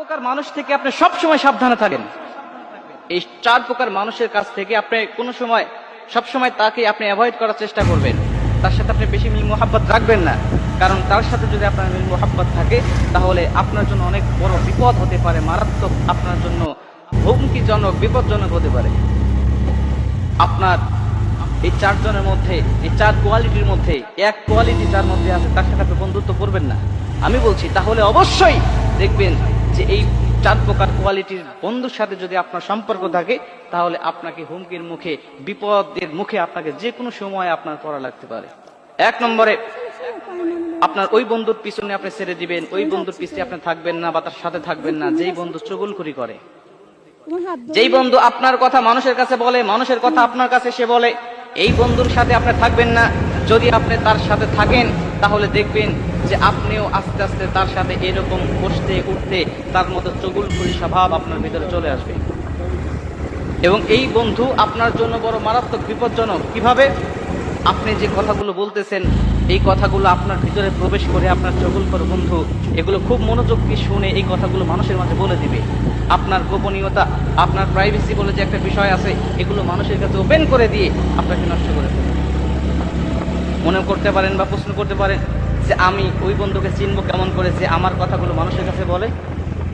প্রকার মানুষ থেকে আপনি সব সময় সাবধানে থাকেন। এই চার প্রকার মানুষের কাছ থেকে আপনি কোনো সময় সব সময় তাকে আপনি অ্যাভয়েড করার চেষ্টা করবেন। তার সাথে আপনি বেশি মিল মোহাব্বত রাখবেন না। কারণ তার সাথে যদি আপনার মিল মোহাব্বত থাকে, তাহলে আপনার জন্য অনেক বড় বিপদ হতে পারে, মারাত্মক আপনার জন্য হুমকিজনক, বিপজ্জনক হতে পারে। আপনার এই চারজনের মধ্যে, এই চার কোয়ালিটির মধ্যে, এক কোয়ালিটি যার মধ্যে আছে, তার সাথে আপনি বন্ধুত্ব করবেন না। আমি বলছি, তাহলে অবশ্যই দেখবেন যে এই চার প্রকার কোয়ালিটির বন্ধুর সাথে যদি আপনার সম্পর্ক থাকে, তাহলে আপনাকে হুমকির মুখে, বিপদের মুখে আপনাকে যে কোনো সময় আপনার পড়া লাগতে পারে। এক নম্বরে, আপনার ওই বন্ধুর পিছনে আপনি ছেড়ে দিবেন, ওই বন্ধুর পিছনে আপনি থাকবেন না বা তার সাথে থাকবেন না, যেই বন্ধু চুগলখড়ি করে। যেই বন্ধু আপনার কথা মানুষের কাছে বলে, মানুষের কথা আপনার কাছে সে বলে, এই বন্ধুর সাথে আপনি থাকবেন না যদি আপনি তার সাথে থাকেন, তাহলে দেখবেন যে আপনিও আস্তে আস্তে তার সাথে এরকম বসতে উঠতে তার মতো চগুলখুরি স্বভাব আপনার ভিতরে চলে আসবে। এবং এই বন্ধু আপনার জন্য বড় মারাত্মক বিপজ্জনক। কীভাবে? আপনি যে কথাগুলো বলতেছেন, এই কথাগুলো আপনার ভিতরে প্রবেশ করে আপনার চগুলখর বন্ধু, এগুলো খুব মনোযোগ দিয়ে শুনে এই কথাগুলো মানুষের মাঝে বলে দিবে। আপনার গোপনীয়তা, আপনার প্রাইভেসি বলে যে একটা বিষয় আছে, এগুলো মানুষের কাছে ওপেন করে দিয়ে আপনাকে নষ্ট করে ফেলবে। মনে করতে পারেন বা প্রশ্ন করতে পারেন যে আমি ওই বন্ধুকে চিনব কেমন করে যে আমার কথাগুলো মানুষের কাছে বলে?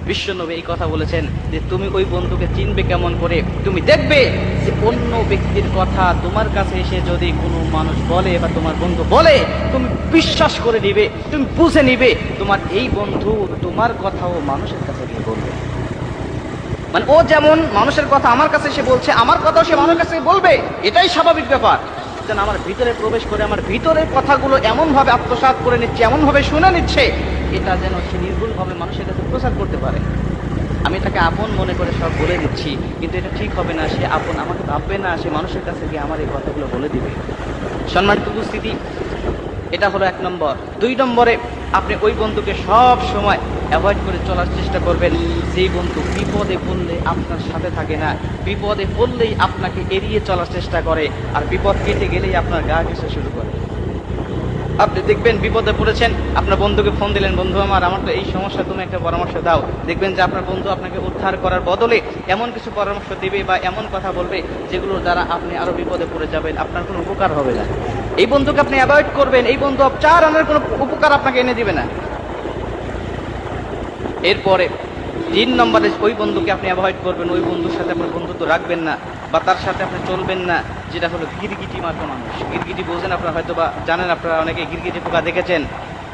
বিশ্বনবী এই কথা বলেছেন যে তুমি ওই বন্ধুকে চিনবে কেমন করে? তুমি দেখবে যে অন্য ব্যক্তির কথা তোমার কাছে এসে যদি কোনো মানুষ বলে বা তোমার বন্ধু বলে, তুমি বিশ্বাস করে নিবে, তুমি বুঝে নিবে তোমার এই বন্ধু তোমার কথাও মানুষের কাছে গিয়ে বলবে। মানে ও যেমন মানুষের কথা আমার কাছে সে বলছে, আমার কথাও সে মানুষের কাছে বলবে, এটাই স্বাভাবিক ব্যাপার। যেন আমার ভিতরে প্রবেশ করে আমার ভিতরের কথাগুলো এমন ভাবে আত্মসাৎ করে নিচ্ছে এমন ভাবে শুনে নিচ্ছে, এটা যেন সে নির্ভুল ভাবে মানুষের কাছে প্রচার করতে পারে। আমি তাকে আপন মনে করে সব বলে দিচ্ছি, কিন্তু এটা ঠিক হবে না, সে আপন আমাকে ভাববে না, সে মানুষের কাছে গিয়ে আমার এই কথাগুলো বলে দিবে। সম্মানিত উপস্থিতি, এটা হলো এক নম্বর। দুই নম্বরে, আপনি ওই বন্ধুকে সব সময় অ্যাভয়েড করে চলার চেষ্টা করবেন। যেই বন্ধু বিপদে পড়লে আপনার সাথে থাকে না। বিপদে পড়লেই আপনাকে এড়িয়ে চলার চেষ্টা করে। আর বিপদ কেটে গেলেই আপনার গা ঘেসে শুরু করে। আপনি দেখবেন বিপদে পড়েছেন, আপনার বন্ধুকে ফোন দিলেন, বন্ধু আমার আমার তো এই সমস্যা, তুমি একটা পরামর্শ দাও। দেখবেন যে আপনার বন্ধু আপনাকে উদ্ধার করার বদলে এমন কিছু পরামর্শ দেবে বা এমন কথা বলবে যেগুলোর দ্বারা আপনি আরও বিপদে পড়ে যাবেন। আপনার কোনো উপকার হবে না। এই বন্ধুকে আপনি অ্যাভয়েড করবেন। এই বন্ধু চার আনার কোনো উপকার আপনাকে এনে দিবে না। এরপরে তিন নম্বরে ওই বন্ধুকে আপনি অ্যাভয়েড করবেন, ওই বন্ধুর সাথে আপনার বন্ধুত্ব রাখবেন না বা তার সাথে আপনি চলবেন না, যেটা হলো গিরগিটি মার্কা মানুষ। গিরগিটি বোঝেন আপনারা হয়তো বা জানেন, আপনারা অনেকে গিরগিটি পোকা দেখেছেন।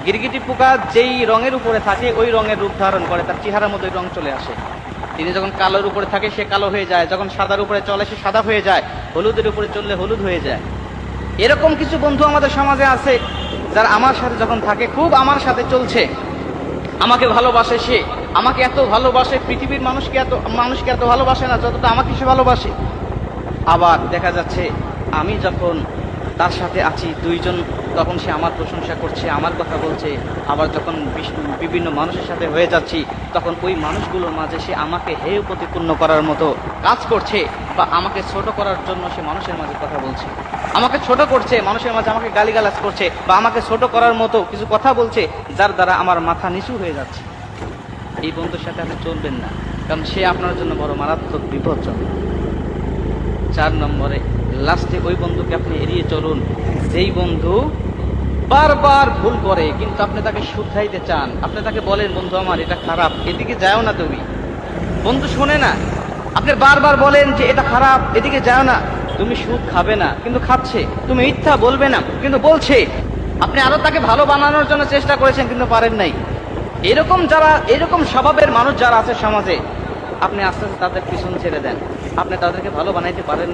গিরগিটি পোকা যেই রঙের উপরে থাকে, ওই রঙের রূপ ধারণ করে, তার চেহারার মধ্যে ওই রং চলে আসে। তিনি যখন কালোর উপরে থাকে, সে কালো হয়ে যায়। যখন সাদার উপরে চলে, সে সাদা হয়ে যায়। হলুদের উপরে চললে হলুদ হয়ে যায়। এরকম কিছু বন্ধু আমাদের সমাজে আছে, যারা আমার সাথে যখন থাকে, খুব আমার সাথে চলছে। আমাকে ভালোবাসে সে। আমাকে এত ভালোবাসে, পৃথিবীর মানুষকে এত মানুষকে এত ভালোবাসে না যতটা আমাকে সে ভালোবাসে। আবার দেখা যাচ্ছে, আমি যখন তার সাথে আছি, দুইজন তখন সে আমার প্রশংসা করছে, আমার কথা বলছে। আবার যখন বিভিন্ন মানুষের সাথে হয়ে যাচ্ছি, তখন ওই মানুষগুলোর মাঝে সে আমাকে হেয় প্রতিপূর্ণ করার মতো কাজ করছে বা আমাকে ছোট করার জন্য সে মানুষের মাঝে কথা বলছে। আমাকে ছোট করছে, মানুষের মাঝে আমাকে গালিগালাজ করছে বা আমাকে ছোট করার মতো কিছু কথা বলছে, যার দ্বারা আমার মাথা নিচু হয়ে যাচ্ছে। এই বন্ধুর সাথে আপনি চলবেন না, কারণ সে আপনার জন্য বড় মারাত্মক বিপজ্জনক। চার নম্বরে, লাস্টে ওই বন্ধুকে আপনি এড়িয়ে চলুন। যেই বন্ধু বারবার ভুল করে, কিন্তু আপনি তাকে শুধরাইতে চান। আপনি তাকে বলেন, বন্ধু আমার, এটা খারাপ। এদিকে যাও না তুমি। বন্ধু শোনে না। আপনি বারবার বলেন যে, এটা খারাপ। এদিকে যাও না। তুমি সুদ খাবে না, কিন্তু খাচ্ছে। তুমি মিথ্যা বলবে না, কিন্তু বলছে। আপনি আরও তাকে ভালো বানানোর জন্য চেষ্টা করেছেন, কিন্তু পারেন নাই। এরকম যারা, এরকম স্বভাবের মানুষ যারা আছে সমাজে, আপনি আস্তে আস্তে তাদের পিছন ছেড়ে দেন। আপনি তাদেরকে ভালো বানাইতে পারেন না।